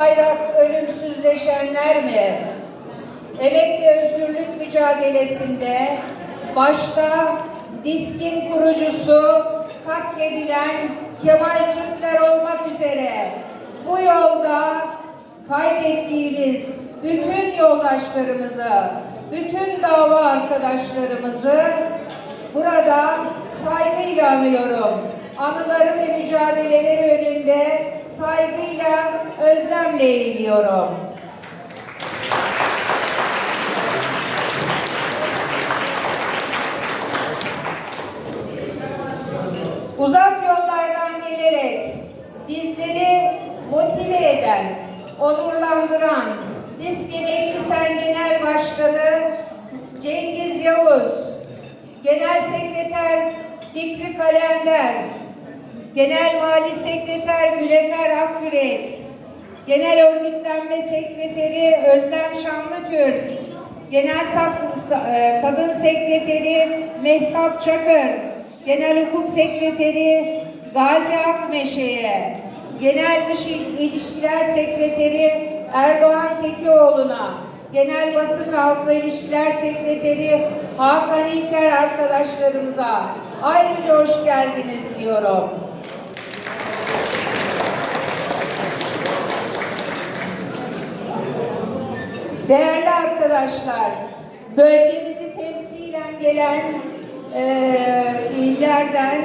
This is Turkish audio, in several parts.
bayrak ölümsüzleşenler mi? Emek ve özgürlük mücadelesinde başta diskin kurucusu katledilen Kemal Türkler olmak üzere bu yolda kaybettiğimiz bütün yoldaşlarımızı, bütün dava arkadaşlarımızı burada saygıyla anıyorum. Anıları ve mücadeleleri önünde saygıyla, özlemle eğiliyorum. Uzak yollardan gelerek bizleri motive eden, onurlandıran Disk Emekli Sen Genel Başkanı Cengiz Yavuz, Genel Sekreter Fikri Kalender, Genel Mali Sekreter Gülefer Akgürek, Genel Örgütlenme Sekreteri Özlem Şanlıtürk, Genel e, Kadın Sekreteri Mehtap Çakır, Genel Hukuk Sekreteri Gazi Akmeşe'ye, Genel Dış İlişkiler Sekreteri Erdoğan Tekioğlu'na, Genel Basın ve Halkla İlişkiler Sekreteri Hakan İlker arkadaşlarımıza ayrıca hoş geldiniz diyorum. Değerli arkadaşlar, bölgemizi temsilen gelen eee illerden,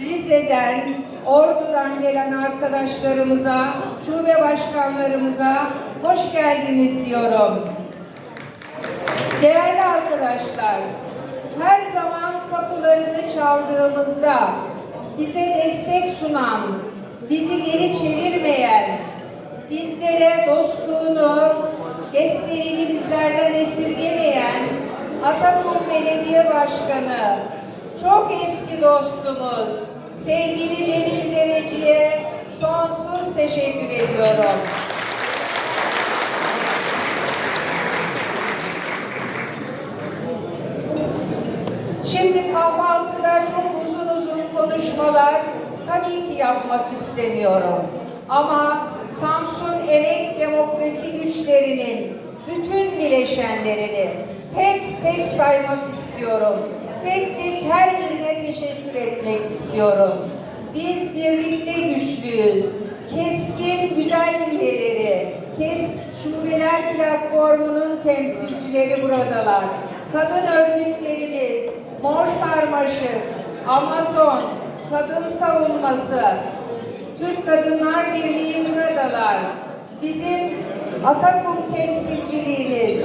Rize'den, Ordu'dan gelen arkadaşlarımıza, şube başkanlarımıza hoş geldiniz diyorum. Değerli arkadaşlar, her zaman kapılarını çaldığımızda bize destek sunan, bizi geri çevirmeyen, bizlere dostluğunu, desteğini bizlerden esirgemeyen Atakum Belediye Başkanı, çok eski dostumuz, sevgili Cemil Deveci'ye sonsuz teşekkür ediyorum. Şimdi kahvaltıda çok uzun uzun konuşmalar tabii ki yapmak istemiyorum. Ama Samsun Emek Demokrasi Güçlerinin bütün bileşenlerini tek tek saymak istiyorum. Tek tek her birine teşekkür etmek istiyorum. Biz birlikte güçlüyüz. Keskin güzel üyeleri, Kesk Şubeler Platformu'nun temsilcileri buradalar. Kadın örgütlerimiz, Mor Sarmaşık, Amazon, Kadın Savunması, Türk Kadınlar Birliği buradalar. Bizim Atakum temsilciliğimiz,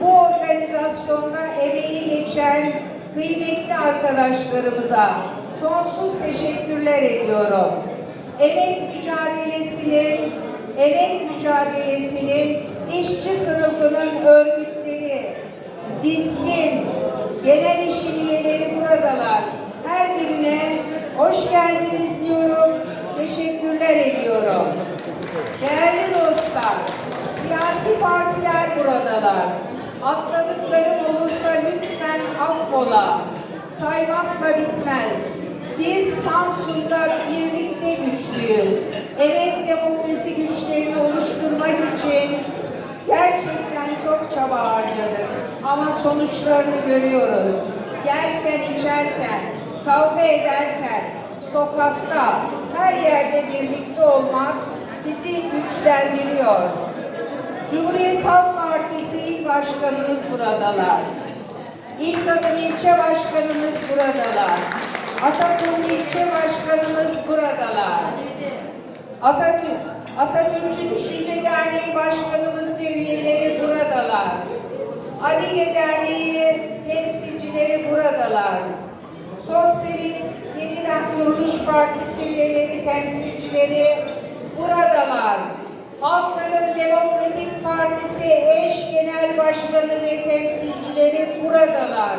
bu organizasyonda emeği geçen kıymetli arkadaşlarımıza sonsuz teşekkürler ediyorum. Emek mücadelesinin, emek mücadelesinin işçi sınıfının örgütleri, diskin, genel işin üyeleri buradalar. Her birine hoş geldiniz diyorum, teşekkürler ediyorum. Değerli dostlar, siyasi partiler buradalar. Atladıklarım olursa lütfen affola. Saymakla bitmez. Biz Samsun'da birlikte güçlüyüz. Emek demokrasi güçlerini oluşturmak için gerçekten çok çaba harcadık. Ama sonuçlarını görüyoruz. Yerken, içerken, kavga ederken, sokakta, her yerde birlikte olmak bizi güçlendiriyor. Cumhuriyet Halk Partisi İl Başkanımız buradalar. İlk adım ilçe başkanımız buradalar. Atakum ilçe başkanımız buradalar. Atatürk, Atatürkçü Düşünce Derneği başkanımız ve üyeleri buradalar. Adige Derneği temsilcileri buradalar. Sosyalist Yeniden Kuruluş Partisi üyeleri, temsilcileri buradalar. Halkların Demokratik Partisi eş genel başkanı ve temsilcileri buradalar.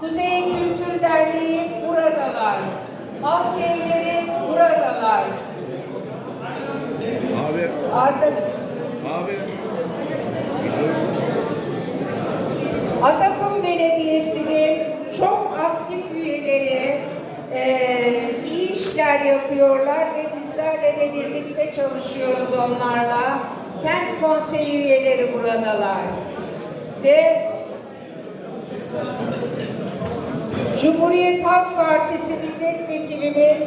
Kuzey Kültür Derneği buradalar. Halk evleri buradalar. Abi, Arka, abi. Atakum Belediyesi'nin çok aktif üyeleri eee, iyi işler yapıyorlar ve bizlerle de birlikte çalışıyoruz onlarla. konseyi üyeleri buradalar. Ve Cumhuriyet Halk Partisi milletvekilimiz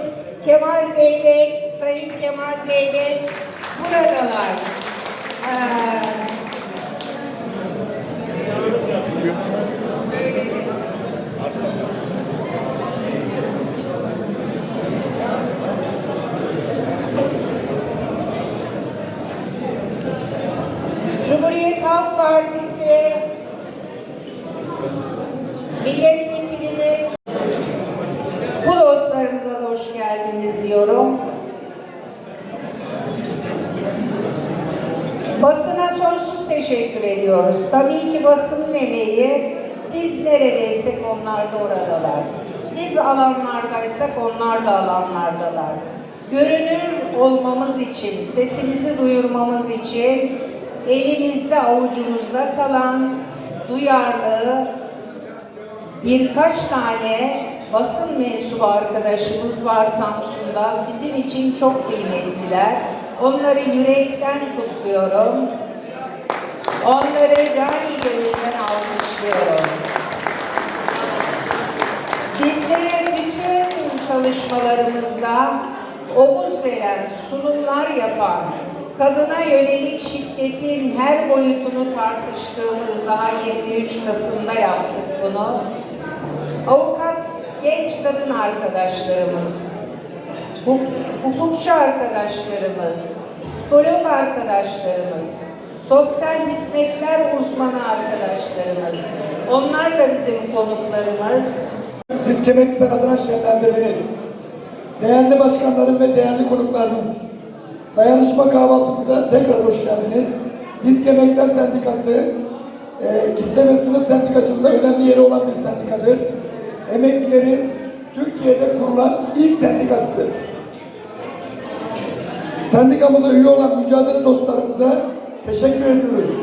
Kemal Zeybek, Sayın Kemal Zeybek buradalar. Ee, Cumhuriyet Halk Partisi milletvekilimiz bu dostlarımıza da hoş geldiniz diyorum. Basına sonsuz teşekkür ediyoruz. Tabii ki basının emeği biz neredeysek onlar da oradalar. Biz alanlardaysak onlar da alanlardalar. Görünür olmamız için, sesimizi duyurmamız için elimizde avucumuzda kalan duyarlı birkaç tane basın mensubu arkadaşımız var Samsun'da. Bizim için çok kıymetliler. Onları yürekten kutluyorum. Onları cani gönülden alkışlıyorum. Bizlere bütün çalışmalarımızda omuz veren, sunumlar yapan, kadına yönelik şiddetin her boyutunu tartıştığımız daha 23 Kasım'da yaptık bunu. Avukat genç kadın arkadaşlarımız, hu- hukukçu arkadaşlarımız, psikolog arkadaşlarımız, sosyal hizmetler uzmanı arkadaşlarımız, onlar da bizim konuklarımız. Diz Kemek Sanatı'na şerlendirdiniz. Değerli başkanlarım ve değerli konuklarımız, dayanışma kahvaltımıza tekrar hoş geldiniz. Diz Kemekler Sendikası, e, kitle ve sınıf sendikacılığında önemli yeri olan bir sendikadır. Emeklilerin Türkiye'de kurulan ilk sendikasıdır. Sendikamıza üye olan mücadele dostlarımıza teşekkür ediyoruz.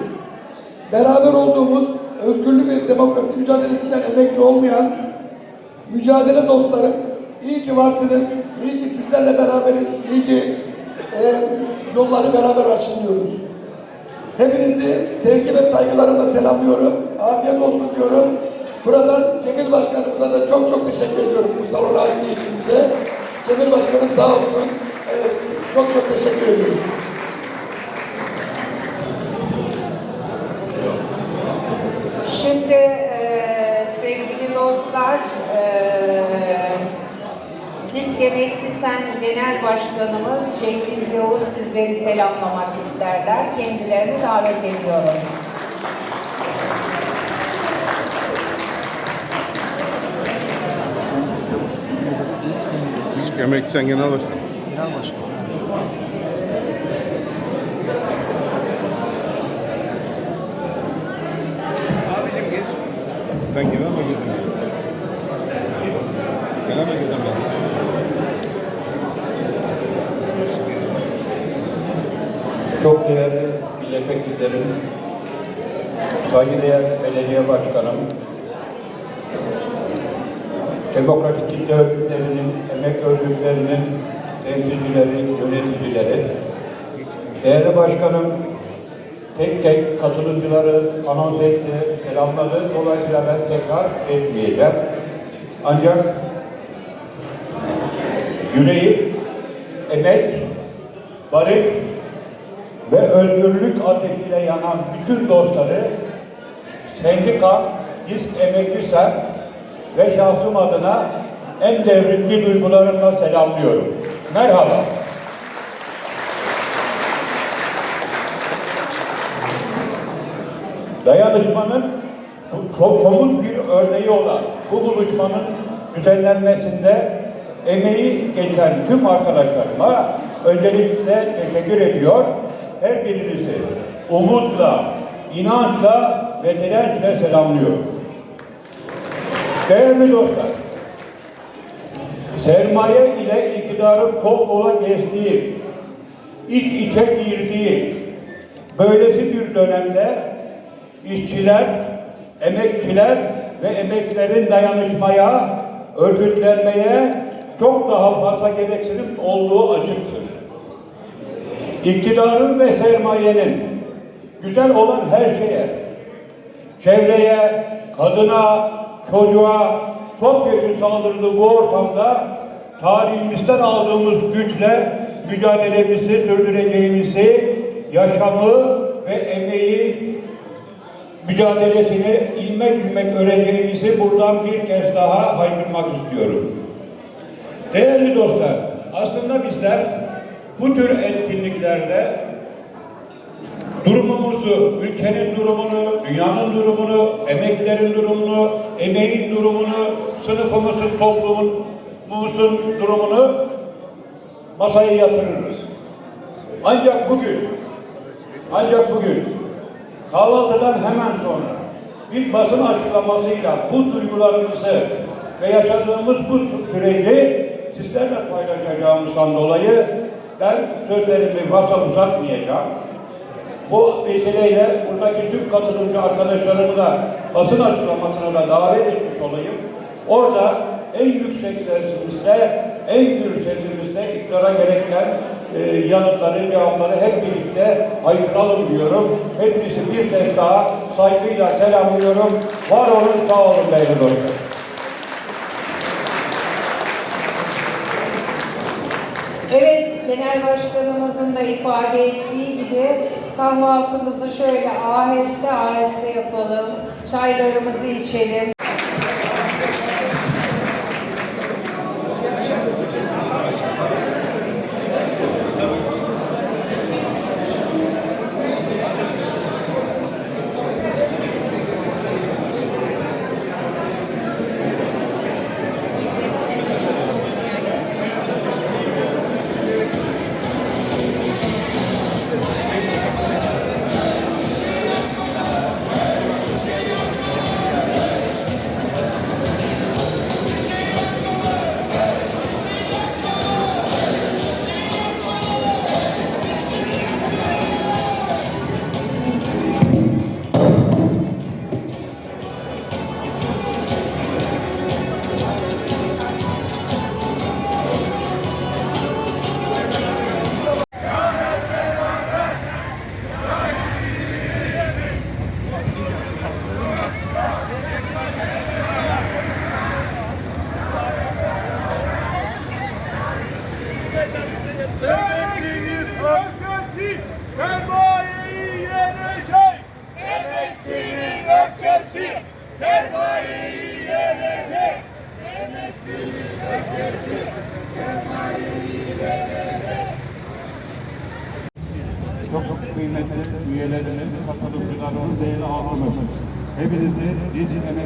Beraber olduğumuz özgürlük ve demokrasi mücadelesinden emekli olmayan mücadele dostlarım, iyi ki varsınız, iyi ki sizlerle beraberiz, iyi ki e, yolları beraber arşınlıyoruz. Hepinizi sevgi ve saygılarımla selamlıyorum. Afiyet olsun diyorum. Buradan Cemil Başkanımıza da çok çok teşekkür ediyorum bu salonu açtığı için bize. Cemil Başkanım sağ olsun. Evet, çok çok teşekkür ediyorum. Şimdi eee, sevgili dostlar, eee Disk Emekli Sen Genel Başkanımız Cengiz Yavuz sizleri selamlamak isterler. Kendilerini davet ediyorum. Siz Emekli Sen Genel Başkan. Sen genel mi girdin? Genel mi girdin ben? Çok değerli milletvekillerim, saygıdeğer belediye başkanım, demokratik kitle örgütlerinin, emek örgütlerinin temsilcileri, yöneticileri, değerli başkanım tek tek katılımcıları anons etti, selamladı. Dolayısıyla ben tekrar etmeyeceğim. Ancak yüreğim, emek, barış ve özgürlük ateşiyle yanan bütün dostları sendika, disk emekliser ve şahsım adına en devrimci duygularımla selamlıyorum. Merhaba. Dayanışmanın so- somut bir örneği olan bu buluşmanın düzenlenmesinde emeği geçen tüm arkadaşlarıma öncelikle teşekkür ediyor. Her birinizi umutla, inançla ve dirençle selamlıyorum. Değerli dostlar, sermaye ile iktidarın kol kola gezdiği, iç içe girdiği böylesi bir dönemde işçiler, emekçiler ve emeklilerin dayanışmaya, örgütlenmeye çok daha fazla gereksinim olduğu açıktır. İktidarın ve sermayenin güzel olan her şeye, çevreye, kadına, çocuğa topyekun saldırdığı bu ortamda tarihimizden aldığımız güçle mücadelemizi sürdüreceğimizi, yaşamı ve emeği mücadelesini ilmek ilmek öreceğimizi buradan bir kez daha haykırmak istiyorum. Değerli dostlar, aslında bizler bu tür etkinliklerde durumumuzu, ülkenin durumunu, dünyanın durumunu, emeklilerin durumunu, emeğin durumunu, sınıfımızın, toplumumuzun durumunu masaya yatırırız. Ancak bugün, ancak bugün kahvaltıdan hemen sonra bir basın açıklamasıyla bu duygularımızı ve yaşadığımız bu süreci sizlerle paylaşacağımızdan dolayı ben sözlerimi fazla uzatmayacağım. Bu vesileyle buradaki tüm katılımcı arkadaşlarımı da basın açıklamasına da davet etmiş olayım. Orada en yüksek sesimizle, en gür sesimizle iktidara gereken e, yanıtları, cevapları hep birlikte haykıralım diyorum. Hepinizi bir kez daha saygıyla selamlıyorum. Var olun, sağ olun değerli dostlar. Evet, Genel Başkanımızın da ifade ettiği gibi kahvaltımızı şöyle aheste aheste yapalım. Çaylarımızı içelim.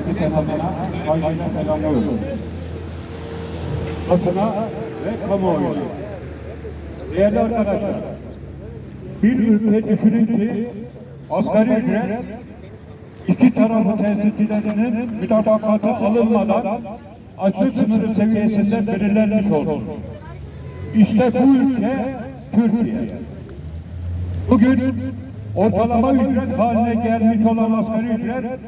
Emekli kanalına saygıyla selamlıyoruz. Basına ve kamuoyu. Değerli arkadaşlar, bir ülke düşünün ki asgari ücret iki tarafı temsilcilerinin mütabakatı alınmadan açlık sınırı seviyesinde belirlenmiş oldu. İşte bu ülke Türkiye. Bugün ortalama ücret haline gelmiş olan asgari ücret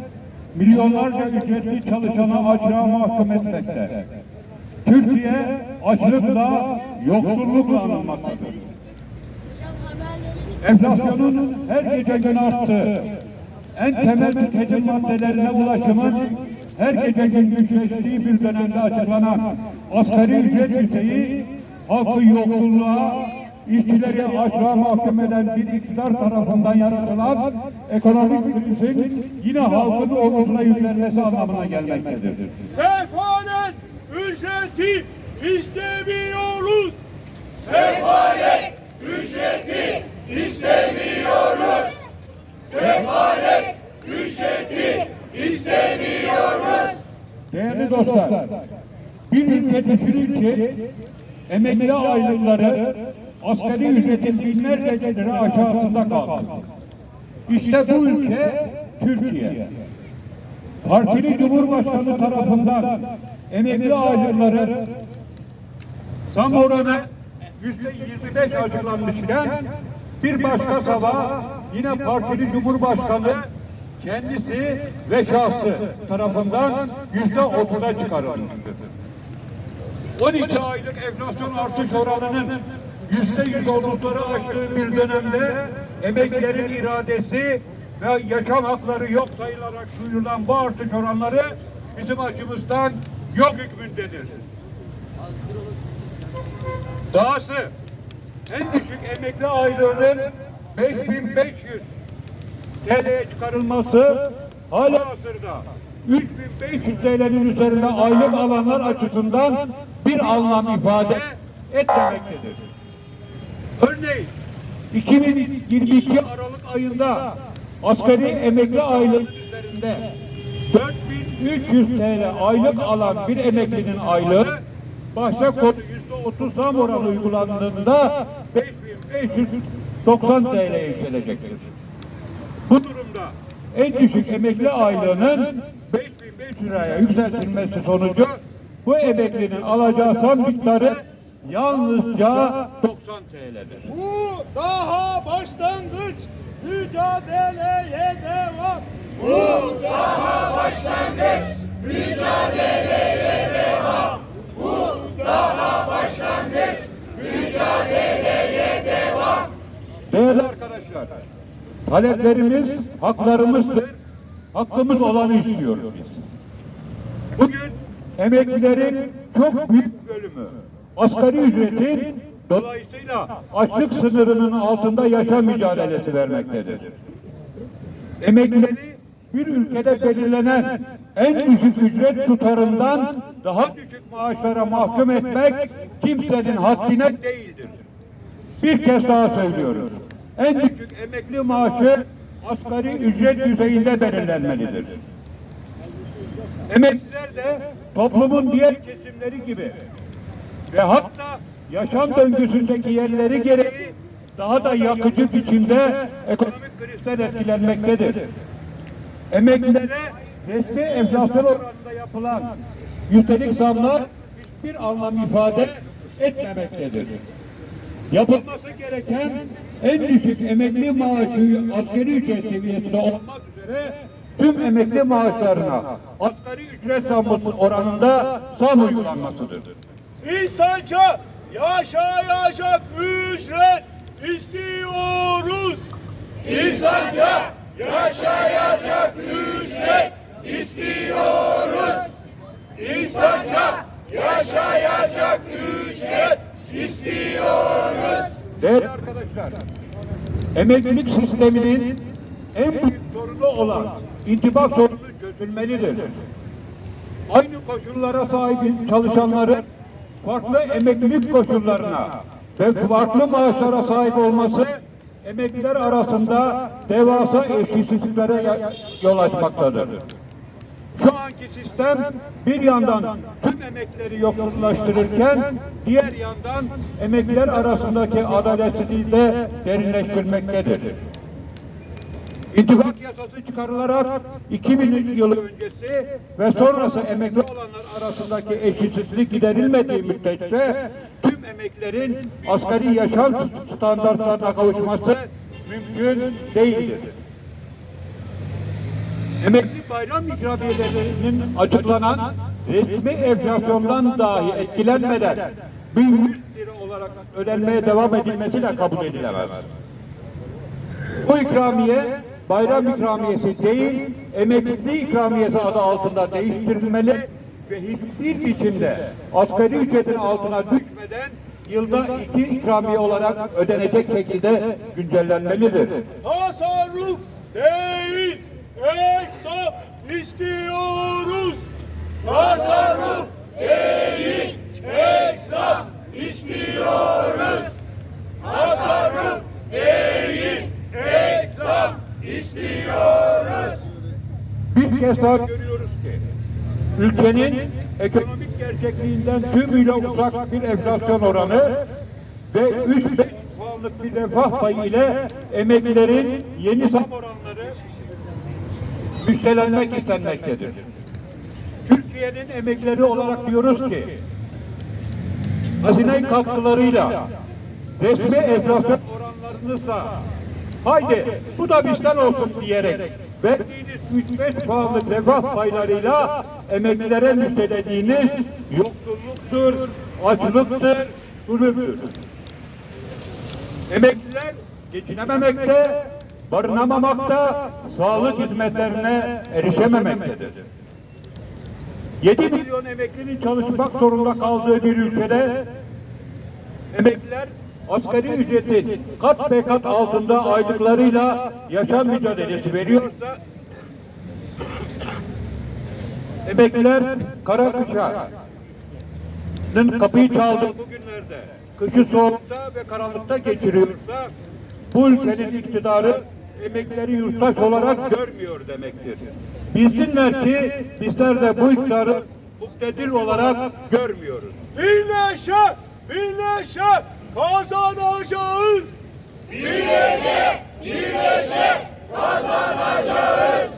milyonlarca ücretli çalışanı açlığa mahkum etmekte. Türkiye açlıkla, yoksullukla anılmaktadır. Enflasyonun her gece gün arttığı, en temel tüketim maddelerine ulaşımın her gece gün güçleştiği bir dönemde açıklanan asgari ücret düzeyi halkı yoksulluğa, işçileri açlığa mahkum eden bir iktidar tarafından yaratılan ekonomik krizin yine halkın omuzuna yüklenmesi anlamına gelmektedir. Sefalet ücreti istemiyoruz. Sefalet ücreti istemiyoruz. Sefalet ücreti istemiyoruz. Değerli dostlar, bir ülke düşünün ki emekli aylıkları asgari ücretin binlerce lira aşağısında kaldı. İşte bu ülke Türkiye. Partili Cumhurbaşkanı tarafından emekli aylıkları zam oranı yüzde 25 açıklanmışken bir başka sabah yine partili Cumhurbaşkanı kendisi ve şahsı tarafından yüzde 30'a çıkarılmıştır. 12 aylık enflasyon artış oranının yüzde yüz oldukları aştığı bir dönemde emeklerin iradesi ve yaşam hakları yok sayılarak duyurulan bu artış oranları bizim açımızdan yok hükmündedir. Dahası en düşük emekli aylığının 5500 TL'ye çıkarılması hala hazırda 3500 TL'nin üzerinde aylık alanlar açısından bir anlam ifade etmemektedir. Örneğin 2022 Aralık ayında asgari emekli üzerinde 4300 TL aylık alan bir emeklinin aylığı başta konu %30 zam oranı uygulandığında 5590 TL'ye yükselecektir. Bu durumda en düşük emekli aylığının 5500 liraya yükseltilmesi sonucu bu emeklinin alacağı son miktarı yalnızca 90 TL'dir. Bu daha başlangıç. Mücadeleye devam. Bu daha başlangıç. Mücadeleye devam. Bu daha başlangıç. Mücadeleye devam. Değerli arkadaşlar, taleplerimiz haklarımızdır. Hakkımız olanı istiyoruz biz. Bugün emeklilerin çok büyük bölümü asgari ücretin dolayısıyla açlık sınırının altında yaşam mücadelesi vermektedir. Emeklileri bir ülkede belirlenen en düşük ücret tutarından daha düşük maaşlara mahkum etmek kimsenin haddine değildir. Bir kez daha söylüyoruz. En düşük emekli maaşı asgari ücret düzeyinde belirlenmelidir. Emekliler de toplumun diğer kesimleri gibi ve hatta yaşam döngüsündeki yerleri gereği daha da yakıcı biçimde ekonomik krizden etkilenmektedir. Emeklilere resmi enflasyon oranında yapılan yüzdelik zamlar hiçbir anlam ifade etmemektedir. Yapılması gereken en düşük emekli maaşı asgari ücret seviyesinde olmak üzere tüm emekli maaşlarına asgari ücret zammı oranında zam uygulanmasıdır. İnsanca yaşayacak ücret istiyoruz. İnsanca yaşayacak ücret istiyoruz. İnsanca yaşayacak ücret istiyoruz. Değerli arkadaşlar, emeklilik sisteminin en büyük sorunu olan intibak sorunu çözülmelidir. Aynı koşullara sahip çalışanların farklı emeklilik koşullarına ve farklı maaşlara sahip olması emekliler arasında devasa eşitsizliklere yol açmaktadır. Şu anki sistem bir yandan tüm emekleri yoksullaştırırken diğer yandan emekliler arasındaki adaletsizliği de derinleştirmektedir. İttifak yasası çıkarılarak 2000 yılı öncesi ve sonrası emekli olanlar arasındaki eşitsizlik giderilmediği müddetçe tüm emeklerin asgari yaşam standartlarına kavuşması mümkün değildir. Emekli bayram ikramiyelerinin açıklanan resmi enflasyondan dahi etkilenmeden 1100 lira olarak ödenmeye devam edilmesi de kabul edilemez. Bu ikramiye bayram ikramiyesi değil, emekli ikramiyesi adı altında değiştirilmeli ve hiçbir biçimde asgari ücretin altına düşmeden yılda iki ikramiye olarak ödenecek şekilde güncellenmelidir. Tasarruf değil, eksam istiyoruz. Tasarruf değil, eksam istiyoruz. Tasarruf değil, istiyoruz. Bir kez daha görüyoruz ki ülkenin ekonomik gerçekliğinden tümüyle uzak bir enflasyon oranı ve 3-5 puanlık bir refah payı ile emeklilerin yeni zam oranları müjdelenmek istenmektedir. Türkiye'nin emeklileri olarak diyoruz ki hazine katkılarıyla resmi enflasyon oranlarınızla haydi bu da bizden olsun diyerek verdiğiniz 3-5 puanlık refah paylarıyla emeklilere müjdelediğiniz yoksulluktur, açlıktır, zulümdür. Emekliler geçinememekte, barınamamakta, sağlık hizmetlerine erişememektedir. 7 milyon emeklinin çalışmak zorunda kaldığı bir ülkede emekliler asgari ücretin kat be kat altında aylıklarıyla yaşam mücadelesi veriyorsa emekliler kara kışanın kapıyı çaldığı bugünlerde kışı soğukta ve karanlıkta geçiriyorsa bu ülkenin iktidarı emeklileri yurttaş olarak görmüyor demektir. Bilsinler ki bizler de bu iktidarı muktedir olarak görmüyoruz. Birleşe, birleşe kazanacağız. Birleşe, birleşe kazanacağız.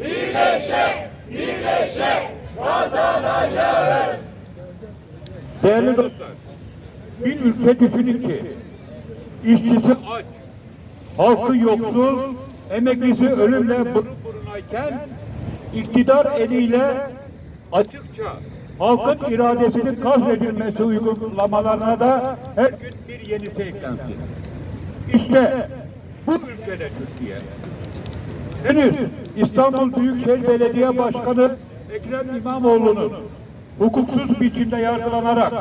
Birleşe, birleşe kazanacağız. Değerli dostlar, bir ülke düşünün ki işçisi aç, halkı yoksul, emeklisi ölümle burun burunayken iktidar eliyle açıkça halkın iradesinin kazledilmesi uygulamalarına da her gün bir yenisi eklensin. İşte bu ülkede Türkiye. Henüz İstanbul Büyükşehir Belediye Başkanı Ekrem İmamoğlu'nun hukuksuz biçimde yargılanarak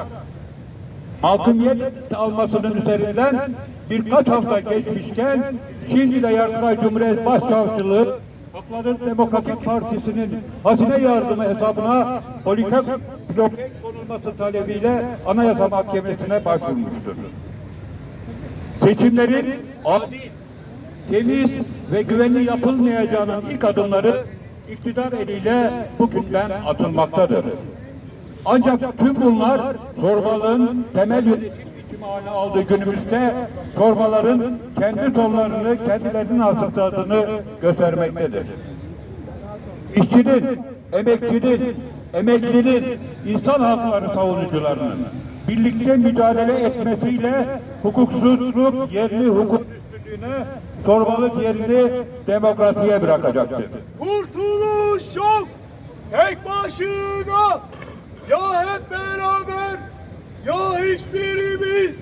hakimiyet almasının üzerinden birkaç hafta geçmişken şimdi de Yargıtay Cumhuriyet Başsavcılığı Hakların Demokratik Partisi'nin hazine yardımı hesabına politik blok konulması talebiyle Anayasa Mahkemesi'ne başvurmuştur. Seçimlerin adil, temiz ve güvenli yapılmayacağının ilk adımları iktidar eliyle bugünden atılmaktadır. Ancak tüm bunlar torbalığın temel haline aldığı günümüzde torbaların kendi tonlarını, kendilerinin artırdığını göstermektedir. İşçinin, emekçinin, emeklinin, insan hakları savunucularının birlikte mücadele etmesiyle hukuksuzluk yerini hukuk üstünlüğüne, torbalık yerini demokrasiye bırakacaktır. Kurtuluş yok. Tek başına. Ya hep beraber ya hiçbirimiz.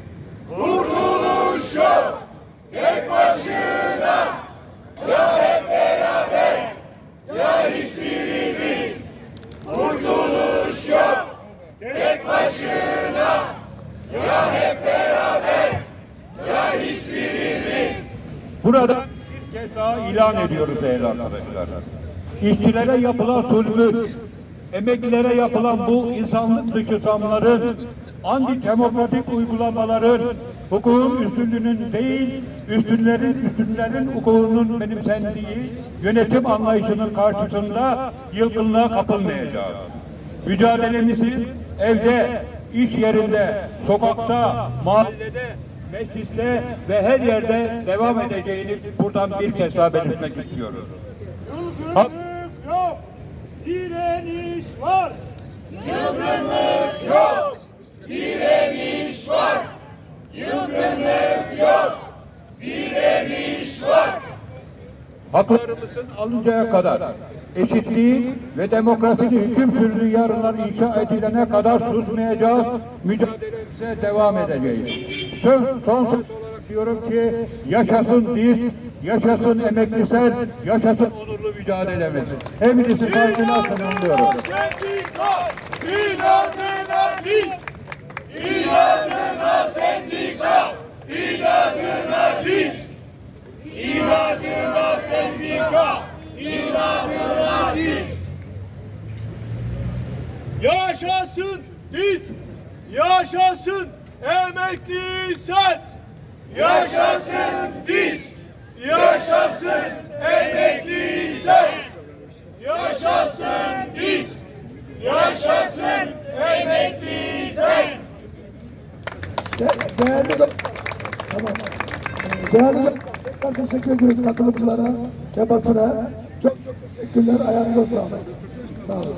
Kurtuluş yok. Tek başına. Ya hep beraber ya hiçbirimiz. Kurtuluş yok. Tek başına. Ya hep beraber ya hiçbirimiz. Burada bir kez daha ilan ediyoruz değerli arkadaşlar. İşçilere yapılan zulmü, emeklilere yapılan bu insanlık dışı zamların, antidemokratik uygulamaların, hukukun üstünlüğünün değil, üstünlerin üstünlerin hukukunun benimsendiği yönetim anlayışının karşısında yılgınlığa kapılmayacağız. Mücadelemizi evde, iş yerinde, sokakta, mahallede, mecliste ve her yerde devam edeceğini buradan bir kez daha belirtmek istiyoruz. Ha- Yılgınlık yok. Direniş var. Yılgınlık yok. Direniş var. Yılgınlık yok. Direniş var. haklarımızın alıncaya kadar eşitliğin ve demokrasinin hüküm sürdüğü yarınlar inşa edilene kadar susmayacağız, mücadelemize devam edeceğiz. Son, son söz olarak diyorum ki yaşasın biz, yaşasın emekliler, yaşasın onurlu mücadelemiz. Hepinizi saygıyla selamlıyorum. Sendika inadına biz. İnadına sendika. İnadına biz. İnadına sendika. İnadına biz. Yaşasın biz. Yaşasın emekli sen. Yaşasın biz. Yaşasın emekli sen. Yaşasın biz. Yaşasın emekli sen. De- değerli do- tamam. Ee, Değerli ben teşekkür ediyoruz katılımcılara ve basına. Çok çok teşekkürler. Ayağınıza sağlık. Sağ olun.